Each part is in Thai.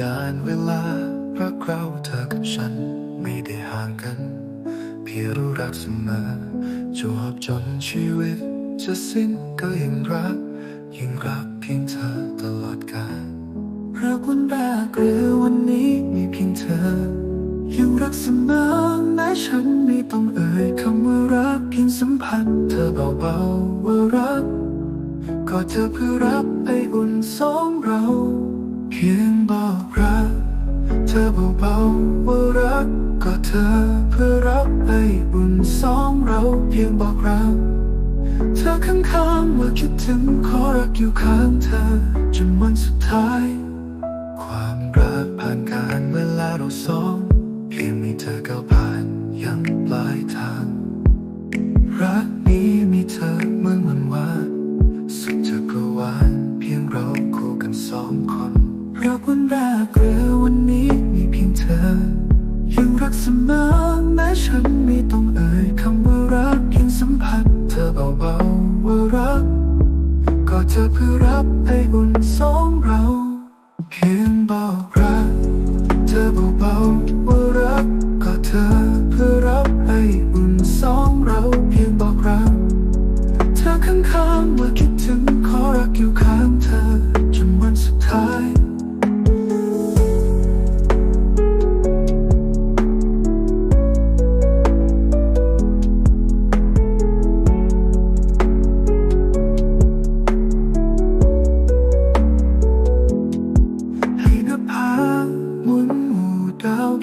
การเวลารักเราเธอกับฉันไม่ได้ห่างกัน เพียงรู้รักเสมอจวบจนชีวิต จะสิ้นก็ยังรักยิ่งรักเพียงเธอตลอดกาลรักวันแรกหรือวันนี้มีเพียงเธอ ยังรักเสมอแม้ฉันไม่ต้องเอ่ยคำว่ารักเพียงสัมผัสเธอเบาๆว่ารัก ก็เธอเพื่อรับไออุ่นสองเรา พียงบอกรัก เธอเบาๆว่ารัก ก็เธอเพื่อรับไออุ่นสองเราเพียงบอกรัก เธอข้างๆว่าคิดถึงขอรักอยู่ข้างเธอจนวันสุดท้าย ความรักผ่านการเวลาเราสองเพียงมีเธอก้าวผ่านยังปลายทาง รักนี้มีเธอเมื่อวันวานสุดจักรวาลเพียงเราคู่กันสองคน รักวันแรกหรือวันนี้มีเพียงเธอ ยังรักเสมอแม้ฉันไม่ต้องเอ่ยคำว่ารักยังสัมผัสเธอเบาๆว่ารักก็เธอเพื่อรับไออุ่นสองเราเพียงบอกรัก เธอเบาๆว่า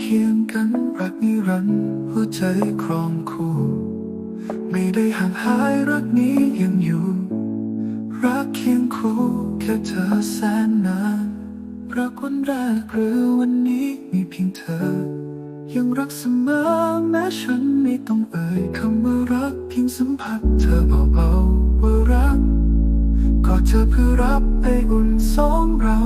คียงกันรักนิรันดร์หัวใจครองคู่ ไม่ได้ห่างหายรักนี้ยังอยู่ รักเคียงคู่แค่เธอแสนนานรักวันแรกหรือวันนี้มีเพียงเธอ ยังรักเสมอแม้ฉันไม่ต้องเอ่ยคำว่ารักเพียงสัมผัสเธอเบาๆว่ารักก็เธอเพื่อรับไออุ่นสองเรา